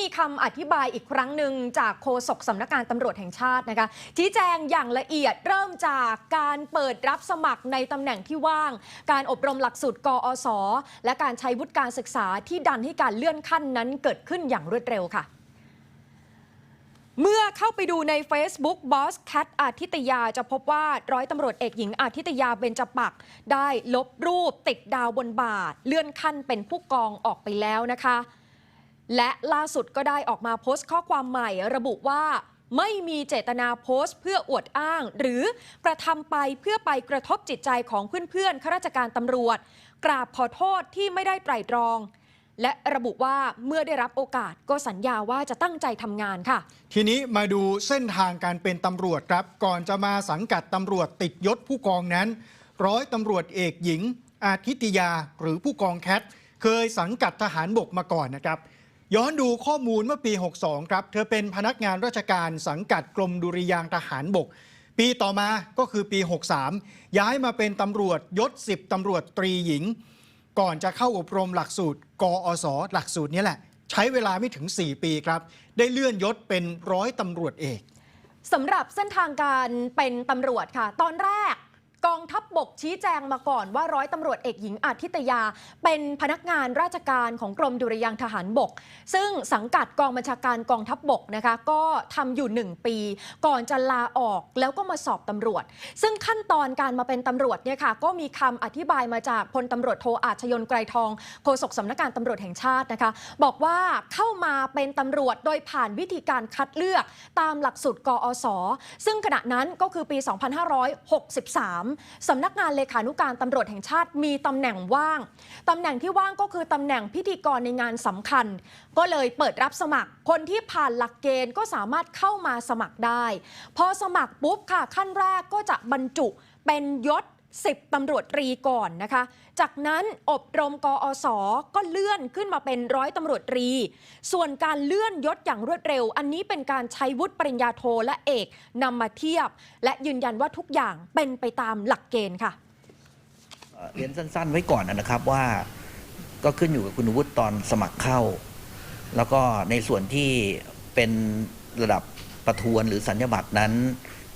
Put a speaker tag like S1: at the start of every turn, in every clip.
S1: มีคำอธิบายอีกครั้งหนึ่งจากโฆษกสำนักงานตำรวจแห่งชาตินะคะชี้แจงอย่างละเอียดเริ่มจากการเปิดรับสมัครในตำแหน่งที่ว่าง การอบรมหลักสูตรกอสและการใช้วุฒิการศึกษาที่ดันให้การเลื่อนขั้นนั้นเกิดขึ้นอย่างรวดเร็วค่ะเมื่อเข้าไปดูใน Facebook Boss Cat อาทิตยาจะพบว่าร้อยตำรวจเอกหญิงอาทิตยาเบญจปักษ์ได้ลบรูปติดดาวบนบ่าเลื่อนขั้นเป็นผู้กองออกไปแล้วนะคะ และล่าสุดก็ได้ออกมาโพสต์ข้อความใหม่ระบุว่าไม่มีเจตนาโพสต์เพื่ออวดอ้าง หรือกระทำไปเพื่อไปกระทบจิตใจของเพื่อนๆข้าราชการตำรวจ กราบขอโทษที่ไม่ได้ไตร่ตรอง และระบุว่าเมื่อได้รับโอกาสก็สัญญาว่าจะตั้งใจทำงานค่ะ
S2: ทีนี้มาดูเส้นทางการเป็นตำรวจครับ ก่อนจะมาสังกัดตำรวจติดยศผู้กองนั้น ร้อยตำรวจเอกหญิง อาทิตยาหรือผู้กองแคทเคยสังกัดทหารบกมาก่อนนะครับ ย้อนดูข้อมูลเมื่อปี 62 ครับ เธอเป็นพนักงานราชการสังกัดกรมดุริยางทหารบก ปีต่อมาก็คือปี 63 ย้ายมาเป็นตำรวจยศ 10 ตำรวจตรีหญิง ก่อนจะเข้าอบรมหลักสูตร กอสหลักสูตรนี้แหละ ใช้เวลาไม่ถึง 4 ปีครับ ได้เลื่อนยศเป็นร้อยตำรวจเอก
S1: สำหรับเส้นทางการเป็นตำรวจค่ะ ตอนแรก กองทัพบบกชี้แจงมาก่อนว่าร้อยตำรวจเอกหญิงอาทิตยา เป็นพนักงานราชการของกรมดุริยางทหารบก ซึ่งสังกัดกองบัญชาการกองทัพบบกนะคะก็ทำอยู่ 1 ปี ก่อนจะลาออกแล้วก็มาสอบตำรวจ ซึ่งขั้นตอนการมาเป็นตำรวจเนี่ยค่ะก็มีคำอธิบายมาจากพลตำรวจโทอาชยนไกรทองโฆษกสำนักงานตำรวจแห่งชาตินะคะบอกว่าเข้ามาเป็นตำรวจโดยผ่านวิธีการคัดเลือกตามหลักสูตรกอสซึ่งขณะนั้นก็คือปี 2563สำนักงานเลขานุการตำรวจแห่งชาติมีตำแหน่งว่างตำแหน่งที่ว่างก็คือตำแหน่งพิธีกรในงานสำคัญ ก็เลยเปิดรับสมัคร คนที่ผ่านหลักเกณฑ์ก็สามารถเข้ามาสมัครได้ พอสมัครปุ๊บค่ะขั้นแรกก็จะบรรจุเป็นยศ 10ตำรวจตรีก่อนนะคะ จากนั้นอบรมกอสก็เลื่อนขึ้นมาเป็นร้อยตำรวจตรี ส่วนการเลื่อนยศอย่างรวดเร็ว อันนี้เป็นการใช้วุฒิปริญญาโทและเอกนำมาเทียบ และยืนยันว่าทุกอย่างเป็นไปตามหลักเกณฑ์ค่ะ
S3: เรียนสั้น ๆ ไว้ก่อนนะครับว่าก็ขึ้นอยู่กับคุณวุฒิตอนสมัครเข้า แล้วก็ในส่วนที่เป็นระดับประทวนหรือสัญญบัตรนั้น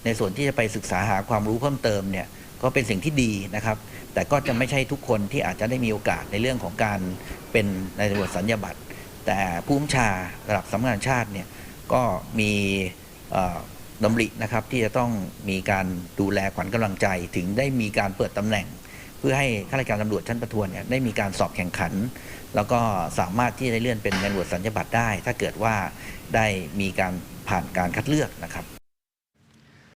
S3: ในส่วนที่จะไปศึกษาหาความรู้เพิ่มเติมเนี่ย ก็เป็นสิ่งที่ดีนะครับ แต่ก็จะไม่ใช่ทุกคนที่อาจจะได้มีโอกาสในเรื่องของการเป็นในตำรวจสัญญาบัตร แต่ผู้บัญชาระดับสำนักงานชาติเนี่ยก็มีเอ่อดำรินะครับที่จะต้องมีการดูแลขวัญกำลังใจ ถึงได้มีการเปิดตำแหน่ง เพื่อให้ข้าราชการตำรวจชั้นประทวนเนี่ยได้มีการสอบแข่งขัน แล้วก็สามารถที่จะได้เลื่อนเป็นตำรวจสัญญาบัตรได้ ถ้าเกิดว่าได้มีการผ่านการคัดเลือกนะครับ